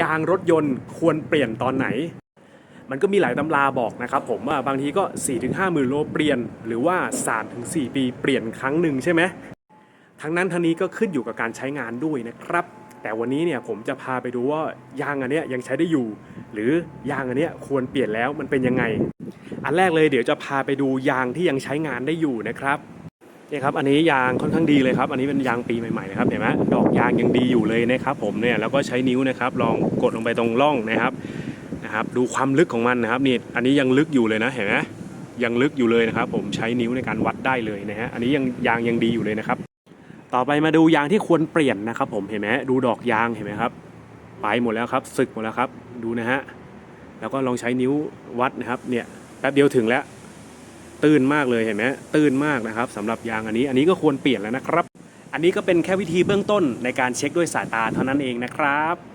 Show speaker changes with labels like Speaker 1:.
Speaker 1: ยางรถยนต์ควรเปลี่ยนตอนไหน มันก็มีหลายตำราบอกนะครับผมว่าบางทีก็ 4-5หมื่นโลเปลี่ยน หรือว่า 3-4 ปีเปลี่ยนครั้งหนึ่งใช่ไหมทั้งนั้นทั้งนี้ก็ขึ้นอยู่กับการใช้งานด้วยนะครับ แต่วันนี้เนี่ยผมจะพาไปดูว่ายางอันเนี้ยยังใช้ได้อยู่ หรือยางอันเนี้ยควรเปลี่ยนแล้วมันเป็นยังไง อันแรกเลยเดี๋ยวจะพาไปดูยางที่ยังใช้งานได้อยู่นะครับ นี่ยครับอันนี้ยางค่อนข้างดีเลยครับ อันนี้เป็นยางปีใหม่ๆนะครับเห็นไหมดอกยางยังดีอยู่เลยนะครับผมเนี่ยแล้วก็ใช้นิ้วนะครับลองกดลงไปตรงร่องนะครับนะครับ ดูความลึกของมันนะครับนี่อันนี้ยังลึกอยู่เลยนะเห็นไหมยังลึกอยู่เลยนะครับ ผมใช้นิ้วในการวัดได้เลยนะฮะอันนี้ยังยางยังดีอยู่เลยนะครับ ต่อไปมาดูยางที่ควรเปลี่ยนนะครับ ผมเห็นไหมดูดอกยางเห็นไหมครับไปหมดแล้วครับสึกหมดแล้วครับ ดูนะฮะแล้วก็ลองใช้นิ้ววัดนะครับเนี่ยแป๊บเดียวถึงแล้ว ตื้นมากเลยเห็นไหมตื้นมากนะครับสำหรับยางอันนี้ อันนี้ก็ควรเปลี่ยนแล้วนะครับ อันนี้ก็เป็นแค่วิธีเบื้องต้นในการเช็คด้วยสายตาเท่านั้นเองนะครับ